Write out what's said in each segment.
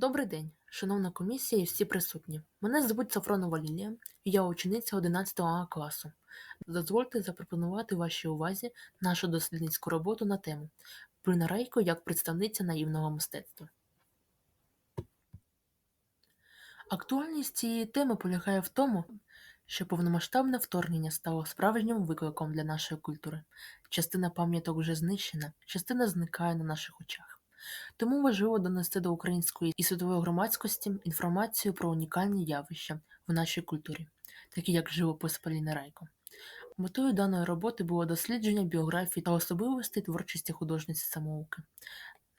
Добрий день, шановна комісія і всі присутні. Мене звуть Сафронова Лілія, я учениця 11 А класу. Дозвольте запропонувати вашій увазі нашу дослідницьку роботу на тему Поліна Райко як представниця наївного мистецтва. Актуальність цієї теми полягає в тому, що повномасштабне вторгнення стало справжнім викликом для нашої культури. Частина пам'яток вже знищена, частина зникає на наших очах. Тому важливо донести до української і світової громадськості інформацію про унікальні явища в нашій культурі, такі як живопис Поліни Райко. Метою даної роботи було дослідження біографії та особливостей творчості художниці самоуки.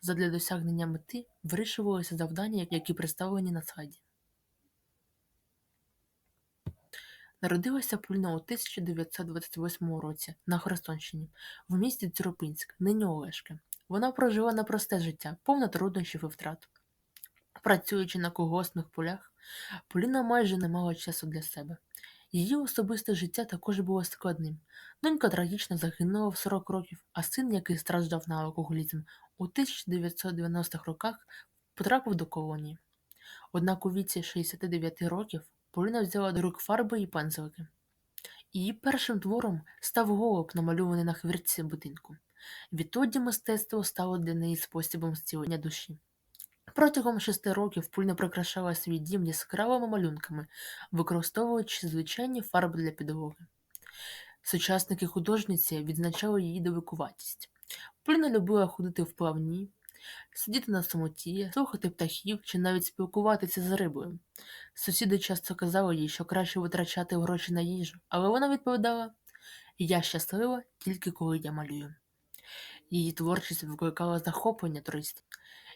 Задля досягнення мети вирішувалися завдання, які представлені на слайді. Народилася Поліна у 1928 році на Херсонщині, в місті Цюропинськ, нині Олешки. Вона прожила непросте життя, повне труднощів і втрат. Працюючи на колгоспних полях, Поліна майже не мала часу для себе. Її особисте життя також було складним. Донька трагічно загинула в 40 років, а син, який страждав на алкоголізм, у 1990-х роках потрапив до колонії. Однак у віці 69 років Поліна взяла до рук фарби і пензлики. Її першим твором став голуб, намальований на хвіртці будинку. Відтоді мистецтво стало для неї способом зцілення душі. Протягом шести років Пульна прикрашала свій дім яскравими малюнками, використовуючи звичайні фарби для підлоги. Сучасники художниці відзначали її довикуватість. Пульна любила ходити в плавні, сидіти на самоті, слухати птахів чи навіть спілкуватися з рибою. Сусіди часто казали їй, що краще витрачати гроші на їжу, але вона відповідала: Я щаслива тільки коли я малюю. Її творчість викликала захоплення туристів,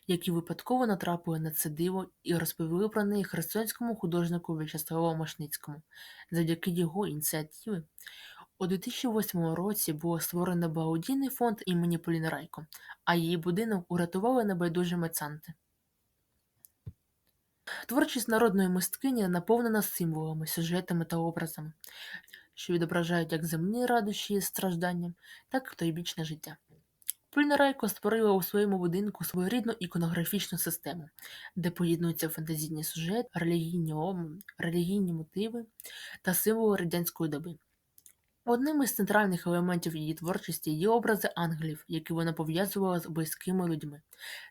які випадково натрапили на це диво і розповіли про неї херсонському художнику В'ячеславу Машницькому. Завдяки його ініціативі у 2008 році було створено благодійний фонд імені Поліни Райко, а її будинок урятували небайдужі мецанти. Творчість народної мисткині наповнена символами, сюжетами та образами, що відображають як земні радощі і страждання, так і тойбічне життя. Поліна Райко створила у своєму будинку своєрідну іконографічну систему, де поєднуються фантазійні сюжети, релігійні, релігійні мотиви та символи радянської доби. Одним із центральних елементів її творчості є образи ангелів, які вона пов'язувала з близькими людьми.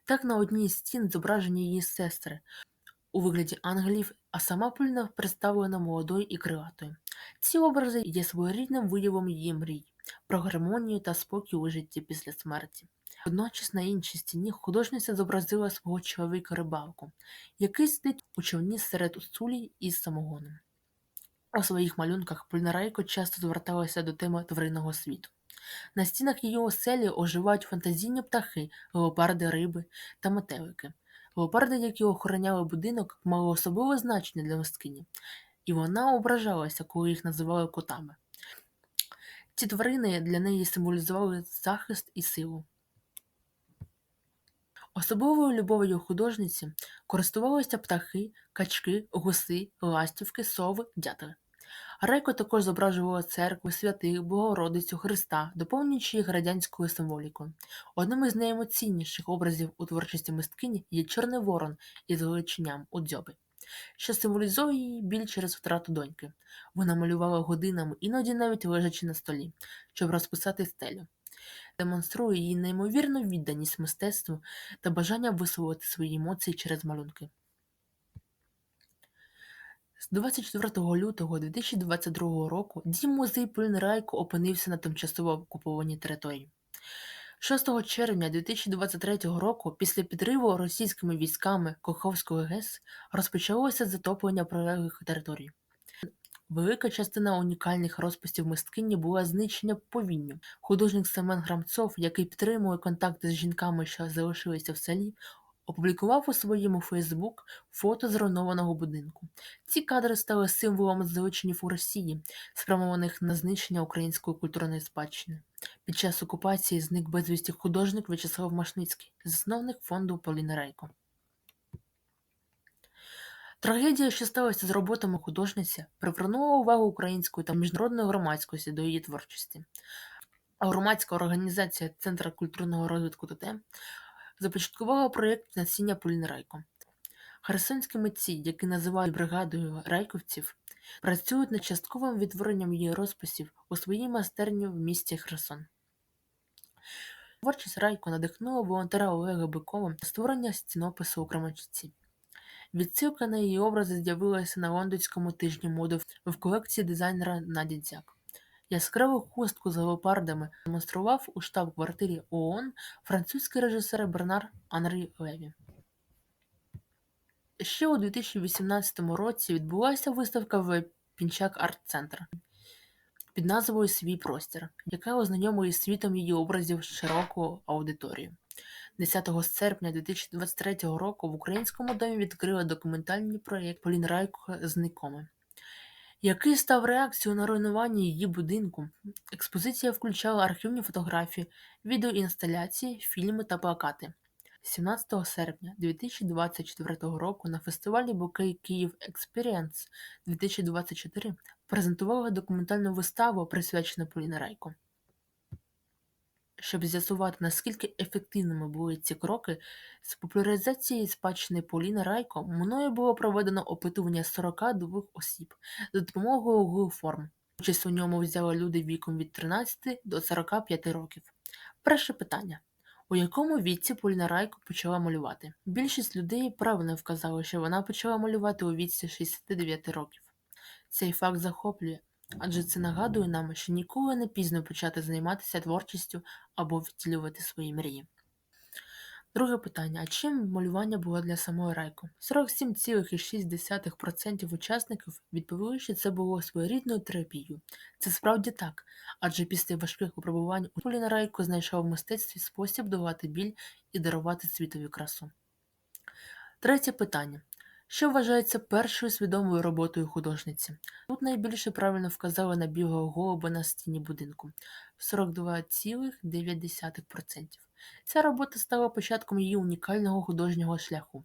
Так на одній з стін зображені її сестри у вигляді ангелів, а сама Поліна представлена молодою і крилатою. Ці образи є своєрідним виявом її мрій про гармонію та спокій у житті після смерті. Водночас на іншій стіні художниця зобразила свого чоловіка рибалку, який сидить у човні серед сулі із самогоном. У своїх малюнках Поліна Райко часто зверталася до теми тваринного світу. На стінах її оселі оживають фантазійні птахи, леопарди, риби та метелики. Леопарди, які охороняли будинок, мали особливе значення для мисткині, і вона ображалася, коли їх називали котами. Ці тварини для неї символізували захист і силу. Особливою любов'ю художниці користувалися птахи, качки, гуси, ластівки, сови, дятели. Райко також зображувала церкви, святих, Богородицю, Христа, доповнюючи їх радянською символікою. Одним із найемоційніших образів у творчості мисткині є Чорний Ворон із величенням у дзьоби, що символізує її біль через втрату доньки. Вона малювала годинами, іноді навіть лежачи на столі, щоб розписати стелю. Демонструє її неймовірну відданість мистецтву та бажання висловити свої емоції через малюнки. З 24 лютого 2022 року дім музей Поліни опинився на тимчасово окупованій території. 6 червня 2023 року, після підриву російськими військами Коховської ГЕС, розпочалося затоплення прилеглих територій. Велика частина унікальних розписів мисткині була знищена повінню. Художник Семен Грамцов, який підтримує контакти з жінками, що залишилися в селі, опублікував у своєму Фейсбук фото зруйнованого будинку. Ці кадри стали символом злочинів у Росії, спрямованих на знищення української культурної спадщини. Під час окупації зник безвісті художник В'ячеслав Машницький, засновник фонду Поліна Рейко. Трагедія, що сталася з роботами художниці, привернула увагу української та міжнародної громадськості до її творчості. А громадська організація Центр культурного розвитку ТТ започаткувала проєкт насіння Поліни Райко. Херсонські митці, які називають бригадою райковців, працюють над частковим відтворенням її розписів у своїй майстерні в місті Херсон. Творчість Райко надихнула волонтера Олега Бикова на створення стінопису у Кременчуці. Відсилка на її образи з'явилася на лондонському тижні моди в колекції дизайнера Наді Дзяк. Яскраву хустку з леопардами демонстрував у штаб-квартирі ООН французький режисер Бернар Анрі Леві. Ще у 2018 році відбулася виставка в Пінчак Арт-Центр під назвою Свій простір, яка ознайомує світом її образів широку аудиторію. 10 серпня 2023 року в Українському домі відкрили документальний проєкт Полін Райко «Зникоми», який став реакцією на руйнування її будинку. Експозиція включала архівні фотографії, відеоінсталяції, фільми та плакати. 17 серпня 2024 року на фестивалі Букей Київ Experience 2024 презентували документальну виставу, присвячену Поліні Райко. Щоб з'ясувати, наскільки ефективними були ці кроки, з популяризації спадщини Поліни Райко мною було проведено опитування 42 осіб за допомогою Google форм. Участь у ньому взяли люди віком від 13 до 45 років. Перше питання. У якому віці Поліна Райко почала малювати? Більшість людей правильно вказали, що вона почала малювати у віці 69 років. Цей факт захоплює, адже це нагадує нам, що ніколи не пізно почати займатися творчістю або втілювати свої мрії. Друге питання: а чим малювання було для самої Райко? 47,6% учасників відповіли, що це було своєрідною терапією. Це справді так, адже після важких випробувань у Поліна Райко знайшов в мистецтві спосіб давати біль і дарувати світові красу. Третє питання. Що вважається першою свідомою роботою художниці? Тут найбільше правильно вказали на білого голуба на стіні будинку 42,9%. Ця робота стала початком її унікального художнього шляху.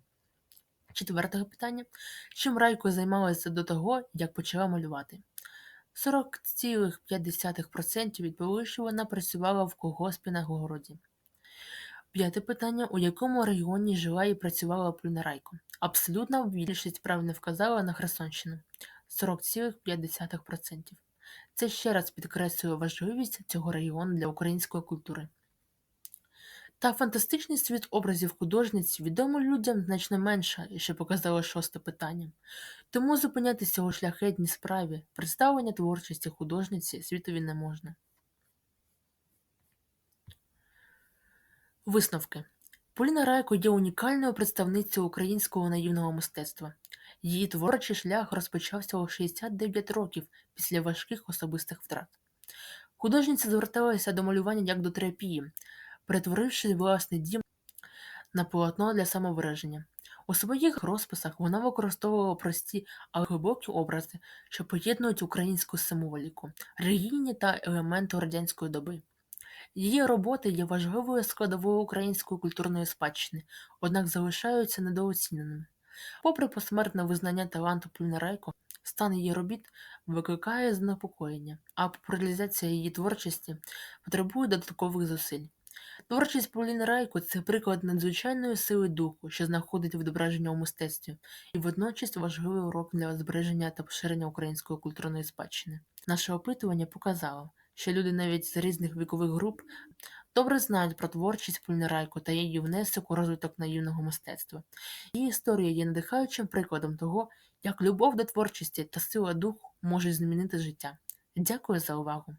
Четверте питання. Чим Райко займалася до того, як почала малювати? 40,5% відповіли, що вона працювала в колгоспі на городі. П'яте питання: у якому регіоні жила і працювала Поліна Райко? Абсолютна більшість правильно вказала на Херсонщину 40,5%. Це ще раз підкреслює важливість цього регіону для української культури. Та фантастичний світ образів художниць відомий людям значно менше, що показало шосте питання. Тому зупинятися у шляхетній справі представлення творчості художниці світові не можна. Висновки Поліна Райко є унікальною представницею українського наївного мистецтва. Її творчий шлях розпочався у 69 років після важких особистих втрат. Художниця зверталася до малювання як до терапії, перетворивши власний дім на полотно для самовираження. У своїх розписах вона використовувала прості, але глибокі образи, що поєднують українську символіку, релігійні та елементи радянської доби. Її роботи є важливою складовою української культурної спадщини, однак залишаються недооціненими. Попри посмертне визнання таланту Поліни Райко, стан її робіт викликає занепокоєння, а популяризація її творчості потребує додаткових зусиль. Творчість Поліни Райко це приклад надзвичайної сили духу, що знаходить відображення у мистецтві, і водночас важливий урок для збереження та поширення української культурної спадщини. Наше опитування показало, що люди навіть з різних вікових груп добре знають про творчість Польнерайко та її внесок у розвиток наївного мистецтва. Її історія є надихаючим прикладом того, як любов до творчості та сила духу можуть змінити життя. Дякую за увагу!